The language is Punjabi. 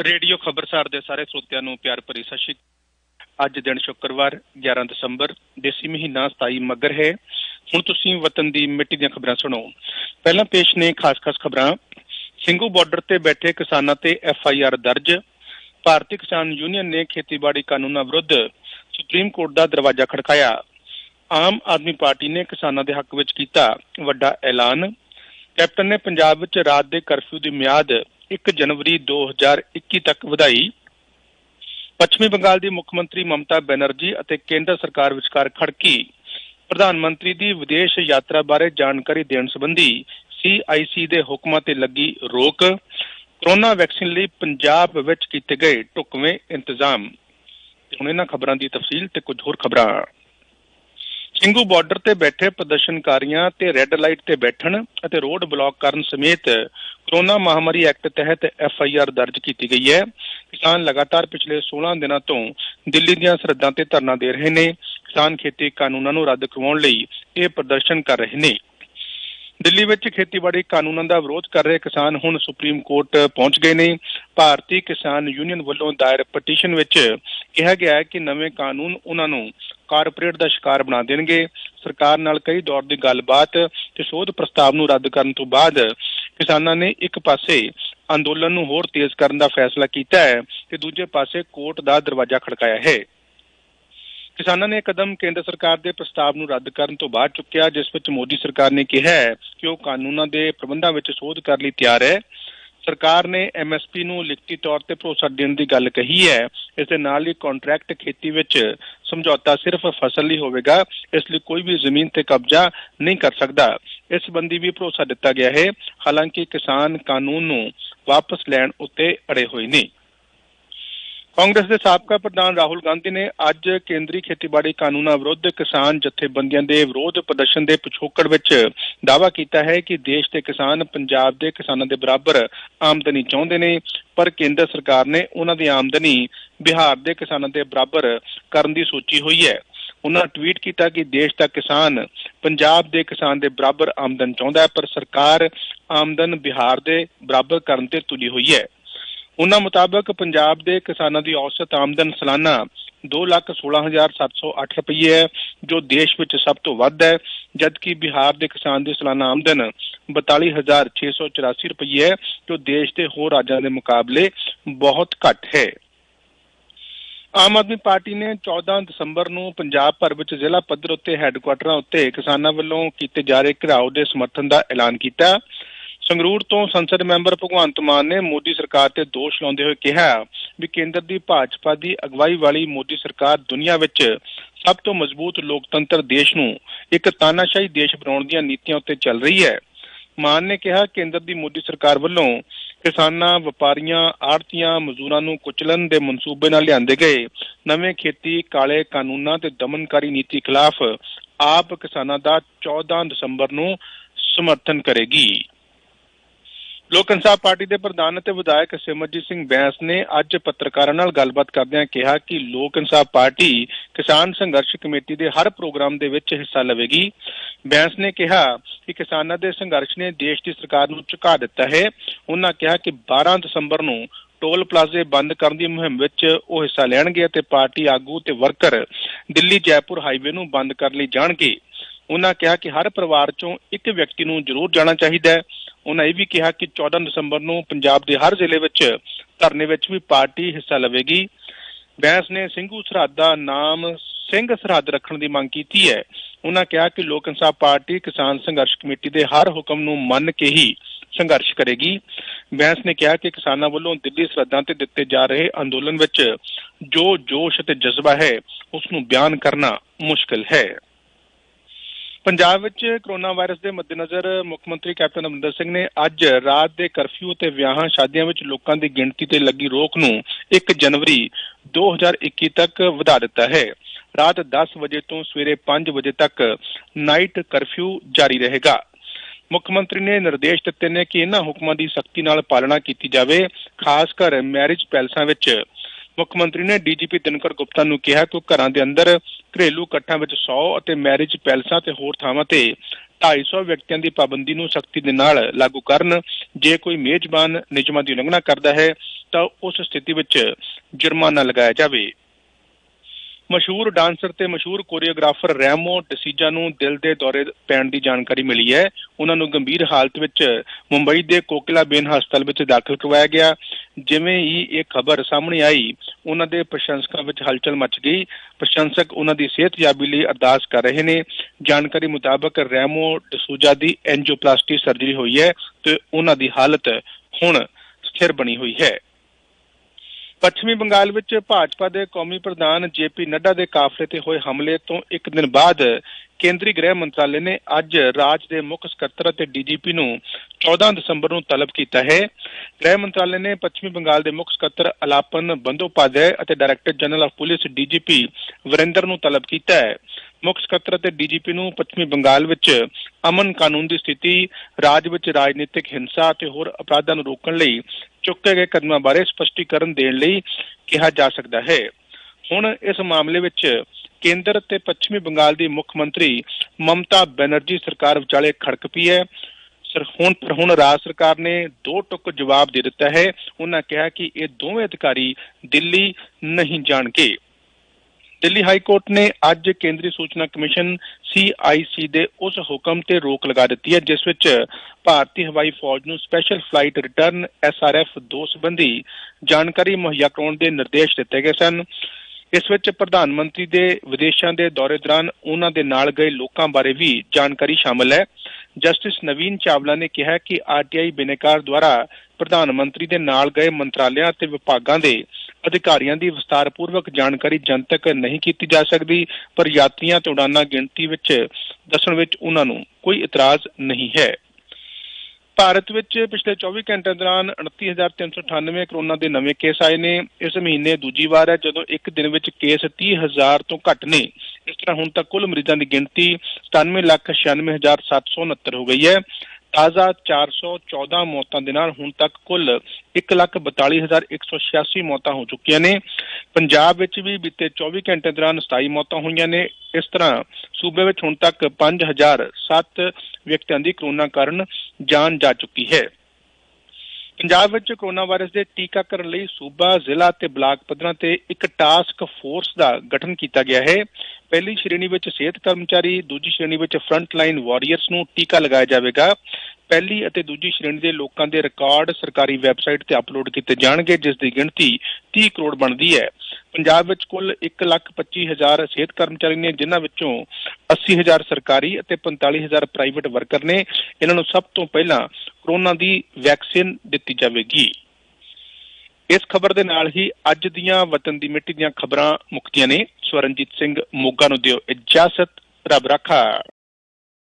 ਰੇਡੀਓ ਖਬਰਸਾਰ ਦੇ ਸਾਰੇ ਸਰੋਤਿਆਂ ਨੂੰ ਪਿਆਰ ਭਰੀ ਸਤਿ ਸ਼੍ਰੀ ਅੱਜ ਦਿਨ ਸ਼ੁੱਕਰਵਾਰ 11 ਦਸੰਬਰ, ਦੇਸੀ ਮਹੀਨਾ 27 ਮੱਗਰ ਹੈ। ਹੁਣ ਤੁਸੀਂ ਵਤਨ ਦੀ ਮਿੱਟੀ ਦੀਆਂ ਖਬਰਾਂ ਸੁਣੋ। ਪਹਿਲਾਂ ਪੇਸ਼ ਨੇ ਖਾਸ-ਖਾਸ ਖਬਰਾਂ। ਸਿੰਘੂ ਬਾਰਡਰ ਤੇ ਬੈਠੇ ਕਿਸਾਨਾਂ ਤੇ ਐਫ ਆਈ ਆਰ ਦਰਜ। ਭਾਰਤੀ ਕਿਸਾਨ ਯੂਨੀਅਨ ਨੇ ਖੇਤੀਬਾੜੀ ਕਾਨੂੰਨਾਂ ਵਿਰੁੱਧ ਸੁਪਰੀਮ ਕੋਰਟ ਦਾ ਦਰਵਾਜ਼ਾ ਖੜਕਾਇਆ। ਆਮ ਆਦਮੀ ਪਾਰਟੀ ਨੇ ਕਿਸਾਨਾਂ ਦੇ ਹੱਕ ਵਿੱਚ ਕੀਤਾ ਵੱਡਾ ਐਲਾਨ। ਕੈਪਟਨ ਨੇ ਪੰਜਾਬ ਵਿੱਚ ਰਾਤ ਦੇ ਕਰਫਿਊ ਦੀ ਮਿਆਦ 1 ਜਨਵਰੀ 2021 ਤੱਕ ਵਧਾਈ। ਪੱਛਮੀ ਬੰਗਾਲ ਦੀ ਮੁੱਖ ਮੰਤਰੀ ਮਮਤਾ ਬੈਨਰਜੀ ਅਤੇ ਕੇਂਦਰ ਸਰਕਾਰ ਵਿਚਕਾਰ ਖੜਕੀ। ਪ੍ਰਧਾਨ ਮੰਤਰੀ ਦੀ ਵਿਦੇਸ਼ ਯਾਤਰਾ ਬਾਰੇ ਜਾਣਕਾਰੀ ਦੇਣ ਸੰਬੰਧੀ ਸੀਆਈਸੀ ਦੇ ਹੁਕਮਾਂ ਤੇ ਲੱਗੀ ਰੋਕ। ਕਰੋਨਾ ਵੈਕਸੀਨ ਲਈ ਪੰਜਾਬ ਵਿੱਚ ਕੀਤੇ ਗਏ ਢੁਕਵੇਂ ਇੰਤਜ਼ਾਮ। ਹੁਣ ਇਹਨਾਂ ਖਬਰਾਂ ਦੀ ਤਫਸੀਲ ਤੇ ਕੁਝ ਹੋਰ ਖਬਰਾਂ। ਸਿੰਘੂ ਬਾਰਡਰ ਤੇ ਬੈਠੇ ਪ੍ਰਦਰਸ਼ਨਕਾਰੀਆਂ ਤੇ ਰੈੱਡ ਲਾਈਟ ਤੇ ਬੈਠਣ ਅਤੇ ਰੋਡ ਬਲਾਕ ਕਰਨ ਸਮੇਤ ਕਰੋਨਾ ਮਹਾਮਾਰੀ ਐਕਟ ਤਹਿਤ ਐਫ ਆਈ ਆਰ ਦਰਜ ਕੀਤੀ ਗਈ ਹੈ। ਕਿਸਾਨ ਲਗਾਤਾਰ ਪਿਛਲੇ 16 ਦਿਨਾਂ ਤੋਂ ਦਿੱਲੀ ਦੀਆਂ ਸਰਹੱਦਾਂ ਤੇ ਧਰਨਾ ਦੇ ਰਹੇ ਨੇ। ਕਿਸਾਨ ਖੇਤੀ ਕਾਨੂੰਨਾਂ ਨੂੰ ਰੱਦ ਕਰਵਾਉਣ ਲਈ ਇਹ ਪ੍ਰਦਰਸ਼ਨ ਕਰ ਰਹੇ ਨੇ। ਦਿੱਲੀ ਵਿੱਚ ਖੇਤੀਬਾੜੀ ਕਾਨੂੰਨਾਂ ਦਾ ਵਿਰੋਧ ਕਰ ਰਹੇ ਕਿਸਾਨ ਹੁਣ ਸੁਪਰੀਮ ਕੋਰਟ ਪਹੁੰਚ ਗਏ ਨੇ। ਭਾਰਤੀ ਕਿਸਾਨ ਯੂਨੀਅਨ ਵੱਲੋਂ ਦਾਇਰ ਪਟੀਸ਼ਨ ਵਿੱਚ ਕਿਹਾ ਗਿਆ ਹੈ ਕਿ ਨਵੇਂ ਕਾਨੂੰਨ ਉਹਨਾਂ ਨੂੰ ਕਾਰਪੋਰੇਟ ਦਾ ਸ਼ਿਕਾਰ ਬਣਾ ਦੇਣਗੇ। ਸਰਕਾਰ ਨਾਲ ਕਈ ਦੌਰ ਦੀ ਗੱਲਬਾਤ ਤੇ ਸੋਧ ਪ੍ਰਸਤਾਵ ਨੂੰ ਰੱਦ ਕਰਨ ਤੋਂ ਬਾਅਦ ਕਿਸਾਨਾਂ ਨੇ ਇੱਕ ਪਾਸੇ ਅੰਦੋਲਨ ਨੂੰ ਹੋਰ ਤੇਜ਼ ਕਰਨ ਦਾ ਫੈਸਲਾ ਕੀਤਾ ਹੈ ਤੇ ਦੂਜੇ ਪਾਸੇ ਕੋਰਟ ਦਾ ਦਰਵਾਜ਼ਾ ਖੜਕਾਇਆ ਹੈ। ਕਿਸਾਨਾਂ ਨੇ ਕਦਮ ਕੇਂਦਰ ਸਰਕਾਰ ਦੇ ਪ੍ਰਸਤਾਵ ਨੂੰ ਰੱਦ ਕਰਨ ਤੋਂ ਬਾਅਦ ਚੁੱਕਿਆ, ਜਿਸ ਵਿੱਚ ਮੋਦੀ ਸਰਕਾਰ ਨੇ ਕਿਹਾ ਹੈ ਕਿ ਉਹ ਕਾਨੂੰਨਾਂ ਦੇ ਪ੍ਰਬੰਧਾਂ ਵਿੱਚ ਸੋਧ ਕਰਨ ਲਈ ਤਿਆਰ ਹੈ। ਸਰਕਾਰ ਨੇ ਐਮਐਸਪੀ ਨੂੰ ਲਿਖਤੀ ਤੌਰ ਤੇ ਭਰੋਸਾ ਦੇਣ ਦੀ ਗੱਲ ਕਹੀ ਹੈ। ਇਸ ਦੇ ਨਾਲ ਹੀ ਕੰਟਰੈਕਟ ਖੇਤੀ ਵਿੱਚ ਸਮਝੌਤਾ ਸਿਰਫ ਫਸਲ ਲਈ ਹੋਵੇਗਾ, ਇਸ ਲਈ ਕੋਈ ਵੀ ਜ਼ਮੀਨ ਤੇ ਕਬਜ਼ਾ ਨਹੀਂ ਕਰ ਸਕਦਾ। ਇਸ ਸੰਬੰਧੀ ਵੀ ਭਰੋਸਾ ਦਿੱਤਾ ਗਿਆ ਹੈ। ਹਾਲਾਂਕਿ ਕਿਸਾਨ ਕਾਨੂੰਨ ਨੂੰ ਵਾਪਸ ਲੈਣ ਉੱਤੇ ਅੜੇ ਹੋਏ ਨੇ। ਕਾਂਗਰਸ ਦੇ ਸਾਬਕਾ ਪ੍ਰਧਾਨ ਰਾਹੁਲ ਗਾਂਧੀ ਨੇ ਅੱਜ ਕੇਂਦਰੀ ਖੇਤੀਬਾੜੀ ਕਾਨੂੰਨਾਂ ਵਿਰੁੱਧ ਕਿਸਾਨ ਜਥੇਬੰਦੀਆਂ ਦੇ ਵਿਰੋਧ ਪ੍ਰਦਰਸ਼ਨ ਦੇ ਪਿਛੋਕੜ ਵਿੱਚ ਦਾਅਵਾ ਕੀਤਾ ਹੈ ਕਿ ਦੇਸ਼ ਦੇ ਕਿਸਾਨ ਪੰਜਾਬ ਦੇ ਕਿਸਾਨਾਂ ਦੇ ਬਰਾਬਰ ਆਮਦਨੀ ਚਾਹੁੰਦੇ ਨੇ, ਪਰ ਕੇਂਦਰ ਸਰਕਾਰ ਨੇ ਉਹਨਾਂ ਦੀ ਆਮਦਨੀ ਬਿਹਾਰ ਦੇ ਕਿਸਾਨਾਂ ਦੇ ਬਰਾਬਰ ਕਰਨ ਦੀ ਸੋਚੀ ਹੋਈ ਹੈ। ਉਹਨਾਂ ਟਵੀਟ ਕੀਤਾ ਕਿ ਦੇਸ਼ ਦਾ ਕਿਸਾਨ ਪੰਜਾਬ ਦੇ ਕਿਸਾਨ ਦੇ ਬਰਾਬਰ ਆਮਦਨ ਚਾਹੁੰਦਾ ਹੈ, ਪਰ ਸਰਕਾਰ ਆਮਦਨ ਬਿਹਾਰ ਦੇ ਬਰਾਬਰ ਕਰਨ ਤੇ ਤੁਲੀ ਹੋਈ ਹੈ। ਉਹਨਾਂ ਮੁਤਾਬਕ ਪੰਜਾਬ ਦੇ ਕਿਸਾਨਾਂ ਦੀ ਔਸਤ ਆਮਦਨ ਸਾਲਾਨਾ 216708 ਰੁਪਏ ਹੈ, ਜੋ ਦੇਸ਼ ਵਿੱਚ ਸਭ ਤੋਂ ਵੱਧ ਹੈ, ਜਦਕਿ ਬਿਹਾਰ ਦੇ ਕਿਸਾਨ ਦੀ ਸਾਲਾਨਾ ਆਮਦਨ 42684 ਰੁਪਏ ਹੈ, ਜੋ ਦੇਸ਼ ਦੇ ਹੋਰ ਰਾਜਾਂ ਦੇ ਮੁਕਾਬਲੇ ਬਹੁਤ ਘੱਟ ਹੈ। ਆਮ ਆਦਮੀ ਪਾਰਟੀ ਨੇ 14 ਦਸੰਬਰ ਨੂੰ ਪੰਜਾਬ ਭਰ ਵਿੱਚ ਜ਼ਿਲ੍ਹਾ ਪੱਧਰ ਉੱਤੇ ਹੈੱਡਕੁਆਟਰਾਂ ਉੱਤੇ ਕਿਸਾਨਾਂ ਵੱਲੋਂ ਕੀਤੇ ਜਾ ਰਹੇ ਘਿਰਾਓ ਦੇ ਸਮਰਥਨ ਦਾ ਐਲਾਨ ਕੀਤਾ। ਸੰਗਰੂਰ ਤੋਂ ਸੰਸਦ ਮੈਂਬਰ ਭਗਵੰਤ ਮਾਨ ਨੇ ਮੋਦੀ ਸਰਕਾਰ ਤੇ ਦੋਸ਼ ਲਾਉਂਦੇ ਹੋਏ ਕਿਹਾ ਵੀ ਕੇਂਦਰ ਦੀ ਭਾਜਪਾ ਦੀ ਅਗਵਾਈ ਵਾਲੀ ਮੋਦੀ ਸਰਕਾਰ ਦੁਨੀਆ ਵਿੱਚ ਸਭ ਤੋਂ ਮਜ਼ਬੂਤ ਲੋਕਤੰਤਰ ਦੇਸ਼ ਨੂੰ ਇੱਕ ਤਾਨਾਸ਼ਾਹੀ ਦੇਸ਼ ਬਣਾਉਣ ਦੀਆਂ ਨੀਤੀਆਂ ਉੱਤੇ ਚੱਲ ਰਹੀ ਹੈ। ਮਾਨ ਨੇ ਕਿਹਾ, ਕੇਂਦਰ ਦੀ ਮੋਦੀ ਸਰਕਾਰ ਵੱਲੋਂ ਕਿਸਾਨਾਂ, ਵਪਾਰੀਆਂ ਆੜਤੀਆਂ ਮਜ਼ਦੂਰਾਂ ਨੂੰ ਕੁਚਲਣ ਦੇ ਮਨਸੂਬੇ ਨਾਲ ਲਿਆਂਦੇ ਗਏ ਨਵੇਂ ਖੇਤੀ, ਕਾਲੇ ਕਾਨੂੰਨਾਂ ਤੇ ਦਮਨਕਾਰੀ ਨੀਤੀ ਖਿਲਾਫ ਆਪ ਕਿਸਾਨਾਂ ਦਾ 14 ਦਸੰਬਰ ਨੂੰ ਸਮਰਥਨ ਕਰੇਗੀ। ਲੋਕ ਇਨਸਾਫ ਪਾਰਟੀ ਦੇ ਪ੍ਰਧਾਨ ਅਤੇ ਵਿਧਾਇਕ ਸਿਮਰਜੀਤ ਸਿੰਘ ਬੈਂਸ ਨੇ ਅੱਜ ਪੱਤਰਕਾਰਾਂ ਨਾਲ ਗੱਲਬਾਤ ਕਰਦਿਆਂ ਕਿਹਾ ਕਿ ਲੋਕ ਇਨਸਾਫ ਪਾਰਟੀ ਕਿਸਾਨ ਸੰਘਰਸ਼ ਕਮੇਟੀ ਦੇ ਹਰ ਪ੍ਰੋਗਰਾਮ ਦੇ ਵਿੱਚ ਹਿੱਸਾ ਲਵੇਗੀ। ਬੈਂਸ ਨੇ ਕਿਹਾ ਕਿ ਕਿਸਾਨਾਂ ਦੇ ਸੰਘਰਸ਼ ਨੇ ਦੇਸ਼ ਦੀ ਸਰਕਾਰ ਨੂੰ ਝੁਕਾ ਦਿੱਤਾ ਹੈ। ਉਹਨਾਂ ਕਿਹਾ ਕਿ 12 ਦਸੰਬਰ ਨੂੰ ਟੋਲ ਪਲਾਜ਼ੇ ਬੰਦ ਕਰਨ ਦੀ ਮੁਹਿੰਮ ਵਿੱਚ ਉਹ ਹਿੱਸਾ ਲੈਣਗੇ ਅਤੇ ਪਾਰਟੀ ਆਗੂ ਤੇ ਵਰਕਰ ਦਿੱਲੀ ਜੈਪੁਰ ਹਾਈਵੇ ਨੂੰ ਬੰਦ ਕਰਨ ਲਈ ਜਾਣਗੇ। ਉਹਨਾਂ ਕਿਹਾ ਕਿ ਹਰ ਪਰਿਵਾਰ ਚੋਂ ਇੱਕ ਵਿਅਕਤੀ ਨੂੰ ਜ਼ਰੂਰ ਜਾਣਾ ਚਾਹੀਦਾ ਹੈ। ਉਹਨਾਂ ਇਹ ਵੀ ਕਿਹਾ ਕਿ 14 ਦਸੰਬਰ ਨੂੰ ਪੰਜਾਬ ਦੇ ਹਰ ਜ਼ਿਲ੍ਹੇ ਵਿੱਚ ਧਰਨੇ ਵਿੱਚ ਵੀ ਪਾਰਟੀ ਹਿੱਸਾ ਲਵੇਗੀ। ਬੈਂਸ ਨੇ ਸਿੰਘੂ ਸਰਹੱਦ ਦਾ ਨਾਮ ਸਿੰਘ ਸਰਹੱਦ ਰੱਖਣ ਦੀ ਮੰਗ ਕੀਤੀ ਹੈ। ਉਹਨਾਂ ਕਿਹਾ ਕਿ ਲੋਕ ਇਨਸਾਫ ਪਾਰਟੀ ਕਿਸਾਨ ਸੰਘਰਸ਼ ਕਮੇਟੀ ਦੇ ਹਰ ਹੁਕਮ ਨੂੰ ਮੰਨ ਕੇ ਹੀ ਸੰਘਰਸ਼ ਕਰੇਗੀ। ਬੈਂਸ ਨੇ ਕਿਹਾ ਕਿ ਕਿਸਾਨਾਂ ਵੱਲੋਂ ਦਿੱਲੀ ਸਰਹੱਦਾਂ ਤੇ ਦਿੱਤੇ ਜਾ ਰਹੇ ਅੰਦੋਲਨ ਵਿੱਚ ਜੋ ਜੋਸ਼ ਅਤੇ ਜਜ਼ਬਾ ਹੈ ਉਸ ਨੂੰ ਬਿਆਨ ਕਰਨਾ ਮੁਸ਼ਕਲ ਹੈ। ਪੰਜਾਬ ਵਿੱਚ ਕਰੋਨਾ ਵਾਇਰਸ ਦੇ ਮੱਦੇਨਜ਼ਰ ਮੁੱਖ ਮੰਤਰੀ ਕੈਪਟਨ ਅਮਰਿੰਦਰ ਸਿੰਘ ਨੇ ਅੱਜ ਰਾਤ ਦੇ ਕਰਫਿਊ ਤੇ ਵਿਆਹਾਂ ਸ਼ਾਦੀਆਂ ਵਿੱਚ ਲੋਕਾਂ ਦੀ ਗਿਣਤੀ ਤੇ ਲੱਗੀ ਰੋਕ ਨੂੰ 1 ਜਨਵਰੀ 2021 ਤੱਕ ਵਧਾ ਦਿੱਤਾ ਹੈ। ਰਾਤ 10 ਵਜੇ ਤੋਂ ਸਵੇਰੇ 5 ਵਜੇ ਤੱਕ ਨਾਈਟ ਕਰਫਿਊ ਜਾਰੀ ਰਹੇਗਾ। ਮੁੱਖ ਮੰਤਰੀ ਨੇ ਨਿਰਦੇਸ਼ ਦਿੱਤੇ ਨੇ ਕਿ ਇਹਨਾਂ ਹੁਕਮਾਂ ਦੀ ਸਖਤੀ ਨਾਲ ਪਾਲਣਾ ਕੀਤੀ ਜਾਵੇ, ਖਾਸ ਕਰ ਮੈਰਿਜ ਪੈਲਸਾਂ ਵਿੱਚ। ਮੁੱਖ ਮੰਤਰੀ ਨੇ ਡੀਜੀਪੀ ਦਿਨਕਰ ਗੁਪਤਾ ਨੂੰ ਕਿਹਾ ਕਿ ਉਹ ਘਰਾਂ ਦੇ ਅੰਦਰ ਘਰੇਲੂ ਇਕੱਠਾਂ ਵਿੱਚ 100 ਅਤੇ ਮੈਰਿਜ ਪੈਲਸਾਂ ਤੇ ਹੋਰ ਥਾਵਾਂ ਤੇ 250 ਵਿਅਕਤੀਆਂ ਦੀ ਪਾਬੰਦੀ ਨੂੰ ਸਖਤੀ ਦੇ ਨਾਲ ਲਾਗੂ ਕਰਨ, ਜੇ ਕੋਈ ਮੇਜ਼ਬਾਨ ਨਿਯਮਾਂ ਦੀ ਉਲੰਘਣਾ ਕਰਦਾ ਹੈ, ਤਾਂ ਉਸ ਸਥਿਤੀ ਵਿੱਚ ਜੁਰਮਾਨਾ ਲਗਾਇਆ ਜਾਵੇ। ਮਸ਼ਹੂਰ ਡਾਂਸਰ ਤੇ ਮਸ਼ਹੂਰ ਕੋਰੀਓਗ੍ਰਾਫਰ ਰੈਮੋ ਡਸੀਜਾ ਨੂੰ ਦਿਲ ਦੇ ਦੌਰੇ ਪੈਣ ਦੀ ਜਾਣਕਾਰੀ ਮਿਲੀ ਹੈ। ਉਹਨਾਂ ਨੂੰ ਗੰਭੀਰ ਹਾਲਤ ਵਿੱਚ ਮੁੰਬਈ ਦੇ ਕੋਕਿਲਾ ਬੇਨ ਹਸਪਤਾਲ ਵਿੱਚ ਦਾਖਲ ਕਰਵਾਇਆ ਗਿਆ। ਜਿਵੇਂ ਹੀ ਇਹ ਖਬਰ ਸਾਹਮਣੇ ਆਈ, ਉਹਨਾਂ ਦੇ ਪ੍ਰਸ਼ੰਸਕਾਂ ਵਿੱਚ ਹਲਚਲ ਮਚ ਗਈ। ਪ੍ਰਸ਼ੰਸਕ ਉਹਨਾਂ ਦੀ ਸਿਹਤਯਾਬੀ ਲਈ ਅਰਦਾਸ ਕਰ ਰਹੇ ਨੇ। ਜਾਣਕਾਰੀ ਮੁਤਾਬਕ ਰੈਮੋ ਡਸੂਜਾ ਦੀ ਐਂਜੀਓਪਲਾਸਟੀ ਸਰਜਰੀ ਹੋਈ ਹੈ ਤੇ ਉਹਨਾਂ ਦੀ ਹਾਲਤ ਹੁਣ ਸਥਿਰ ਬਣੀ ਹੋਈ ਹੈ। ਪੱਛਮੀ ਬੰਗਾਲ ਵਿੱਚ ਭਾਜਪਾ ਦੇ ਕੌਮੀ ਪ੍ਰਧਾਨ ਜੇਪੀ ਨੱਡਾ ਦੇ ਕਾਫਲੇ ਤੇ ਹੋਏ ਹਮਲੇ ਤੋਂ ਇੱਕ ਦਿਨ ਬਾਅਦ ਕੇਂਦਰੀ ਗ੍ਰਹਿ ਮੰਤਰਾਲੇ ਨੇ ਅੱਜ ਰਾਜ ਦੇ ਮੁੱਖ ਸਕੱਤਰ ਅਤੇ ਡੀਜੀਪੀ ਨੂੰ 14 ਦਸੰਬਰ ਨੂੰ ਤਲਬ ਕੀਤਾ ਹੈ। ਗ੍ਰਹਿ ਮੰਤਰਾਲੇ ਨੇ ਪੱਛਮੀ ਬੰਗਾਲ ਦੇ ਮੁੱਖ ਸਕੱਤਰ ਅਲਾਪਨ ਬੰਦੋਪਾਧਿਆਏ ਅਤੇ director general of police DGP Varinder ਨੂੰ ਤਲਬ ਕੀਤਾ ਹੈ। ਮੁੱਖ ਸਕੱਤਰ ਅਤੇ ਡੀਜੀਪੀ ਨੂੰ ਪੱਛਮੀ ਬੰਗਾਲ ਵਿੱਚ ਅਮਨ ਕਾਨੂੰਨ ਦੀ ਸਥਿਤੀ, ਰਾਜ ਵਿੱਚ ਰਾਜਨੀਤਿਕ ਹਿੰਸਾ ਅਤੇ ਹੋਰ ਅਪਰਾਧਾਂ ਨੂੰ ਰੋਕਣ ਲਈ ਚੁੱਕੇ ਗਏ ਕਦਮਾਂ ਬਾਰੇ ਸਪਸ਼ਟੀਕਰਨ ਦੇਣ ਲਈ ਕਿਹਾ ਜਾ ਸਕਦਾ ਹੈ। ਹੁਣ ਇਸ ਮਾਮਲੇ ਵਿੱਚ ਕੇਂਦਰ ਅਤੇ ਪੱਛਮੀ ਬੰਗਾਲ ਦੀ ਮੁੱਖ ਮੰਤਰੀ ਮਮਤਾ ਬੈਨਰਜੀ ਸਰਕਾਰ ਵਿਚਾਲੇ ਖੜਕ ਪਈ ਹੈ। ਸਰ, ਹੁਣ, ਪਰ ਹੁਣ ਰਾਜ ਸਰਕਾਰ ਨੇ ਦੋ ਟੁਕ ਜਵਾਬ ਦੇ ਦਿੱਤਾ ਹੈ। ਉਹਨਾਂ ਕਿਹਾ ਕਿ ਇਹ ਦੋਵੇਂ ਅਧਿਕਾਰੀ ਦਿੱਲੀ ਨਹੀਂ ਜਾਣਗੇ। ਦਿੱਲੀ ਹਾਈ ਕੋਰਟ ਨੇ ਅੱਜ ਕੇਂਦਰੀ ਸੂਚਨਾ ਕਮਿਸ਼ਨ CIC ਦੇ ਉਸ ਹੁਕਮ ਤੇ ਰੋਕ ਲਗਾ ਦਿੱਤੀ ਹੈ, ਜਿਸ ਵਿੱਚ ਭਾਰਤੀ ਹਵਾਈ ਫੌਜ ਨੂੰ ਸਪੈਸ਼ਲ ਫਲਾਈਟ ਰਿਟਰਨ SRF 2 ਸੰਬੰਧੀ ਜਾਣਕਾਰੀ ਮੁਹੱਈਆ ਕਰਾਉਣ ਦੇ ਨਿਰਦੇਸ਼ ਦਿੱਤੇ ਗਏ ਸਨ। ਇਸ ਵਿੱਚ ਪ੍ਰਧਾਨ ਮੰਤਰੀ ਦੇ ਵਿਦੇਸ਼ਾਂ ਦੇ ਦੌਰੇ ਦੌਰਾਨ ਉਹਨਾਂ ਦੇ ਨਾਲ ਗਏ ਲੋਕਾਂ ਬਾਰੇ ਵੀ ਜਾਣਕਾਰੀ ਸ਼ਾਮਲ ਹੈ। ਜਸਟਿਸ ਨਵੀਨ ਚਾਵਲਾ ਨੇ ਕਿਹਾ ਕਿ ਆਰਟੀਆਈ ਬਿਨੇਕਾਰ ਦੁਆਰਾ ਪ੍ਰਧਾਨ ਮੰਤਰੀ ਦੇ ਨਾਲ ਗਏ ਮੰਤਰਾਲਿਆਂ ਅਤੇ ਵਿਭਾਗਾਂ ਦੇ ਅਧਿਕਾਰੀਆਂ ਦੀ ਵਿਸਤਾਰਪੂਰਵਕ ਜਾਣਕਾਰੀ ਜਨਤਕ ਨਹੀਂ ਕੀਤੀ ਜਾ ਸਕਦੀ ਪਰ ਯਾਤਰੀਆਂ ਤੇ ਉਡਾਨਾਂ ਗਿਣਤੀ ਵਿੱਚ ਦੱਸਣ ਵਿੱਚ ਉਹਨਾਂ ਨੂੰ ਕੋਈ ਇਤਰਾਜ਼ ਨਹੀਂ ਹੈ। ਭਾਰਤ ਵਿੱਚ ਪਿਛਲੇ 24 ਘੰਟਿਆਂ ਦੌਰਾਨ 29398 ਕਰੋਨਾ ਦੇ ਨਵੇਂ ਕੇਸ ਆਏ ਨੇ। ਇਸ ਮਹੀਨੇ ਦੂਜੀ ਵਾਰ ਹੈ ਜਦੋਂ ਇੱਕ ਦਿਨ ਵਿੱਚ ਕੇਸ 30000 ਤੋਂ ਘੱਟ ਨੇ। ਇਸ ਤਰ੍ਹਾਂ ਹੁਣ ਤੱਕ ਕੁੱਲ ਮਰੀਜ਼ਾਂ ਦੀ ਗਿਣਤੀ 97,96,769 ਹੋ ਗਈ ਹੈ। ਤਾਜ਼ਾ 414 ਮੌਤਾਂ ਦੇ ਨਾਲ ਹੁਣ ਤੱਕ ਕੁੱਲ 142186 ਮੌਤਾਂ ਹੋ ਚੁੱਕੀਆਂ ਨੇ। ਪੰਜਾਬ ਵਿੱਚ ਵੀ ਬੀਤੇ 24 ਘੰਟੇ ਦੌਰਾਨ 27 ਮੌਤਾਂ ਹੋਈਆਂ ਨੇ। ਇਸ ਤਰ੍ਹਾਂ ਸੂਬੇ ਵਿੱਚ ਹੁਣ ਤੱਕ 5007 ਵਿਅਕਤੀਆਂ ਦੀ ਕਰੋਨਾ ਕਾਰਨ ਜਾਨ ਜਾ ਚੁੱਕੀ ਹੈ। ਪੰਜਾਬ ਵਿੱਚ ਕੋਰੋਨਾ ਵਾਇਰਸ ਦੇ ਟੀਕਾਕਰਨ ਲਈ ਸੂਬਾ, ਜ਼ਿਲ੍ਹਾ ਤੇ ਬਲਾਕ ਪੱਧਰਾਂ ਤੇ ਇੱਕ ਟਾਸਕ ਫੋਰਸ ਦਾ ਗਠਨ ਕੀਤਾ ਗਿਆ ਹੈ। ਪਹਿਲੀ ਸ਼੍ਰੇਣੀ ਵਿੱਚ ਸਿਹਤ ਕਰਮਚਾਰੀ, ਦੂਜੀ ਸ਼੍ਰੇਣੀ ਵਿੱਚ ਫਰੰਟ ਲਾਈਨ ਵਾਰੀਅਰਸ ਨੂੰ ਟੀਕਾ ਲਗਾਇਆ ਜਾਵੇਗਾ। ਪਹਿਲੀ ਅਤੇ ਦੂਜੀ ਸ਼੍ਰੇਣੀ ਦੇ ਲੋਕਾਂ ਦੇ ਰਿਕਾਰਡ ਸਰਕਾਰੀ ਵੈਬਸਾਈਟ ਤੇ ਅਪਲੋਡ ਕੀਤੇ ਜਾਣਗੇ ਜਿਸ ਦੀ ਗਿਣਤੀ 30 ਕਰੋੜ ਬਣਦੀ ਹੈ। ਪੰਜਾਬ ਵਿੱਚ ਕੁੱਲ 1,25,000 ਸਿਹਤ ਕਰਮਚਾਰੀ ਨੇ ਜਿਨ੍ਹਾਂ ਵਿੱਚੋਂ 80,000 ਸਰਕਾਰੀ ਅਤੇ 45,000 ਪ੍ਰਾਈਵੇਟ ਵਰਕਰ ਨੇ। ਇਹਨਾਂ ਨੂੰ ਸਭ ਤੋਂ ਪਹਿਲਾਂ ਕਰੋਨਾ ਦੀ ਵੈਕਸੀਨ ਦਿੱਤੀ ਜਾਵੇਗੀ। ਇਸ ਖਬਰ ਦੇ ਨਾਲ ਹੀ ਅੱਜ ਦੀਆਂ ਵਤਨ ਦੀ ਮਿੱਟੀ ਦੀਆਂ ਖਬਰਾਂ ਮੁਕਤੀਆਂ ਨੇ। ਸਵਰਨਜੀਤ ਸਿੰਘ ਮੋਗਾ ਨੂੰ ਦਿਓ ਇਜਾਜ਼ਤ। ਰੱਬ ਰੱਖਾ।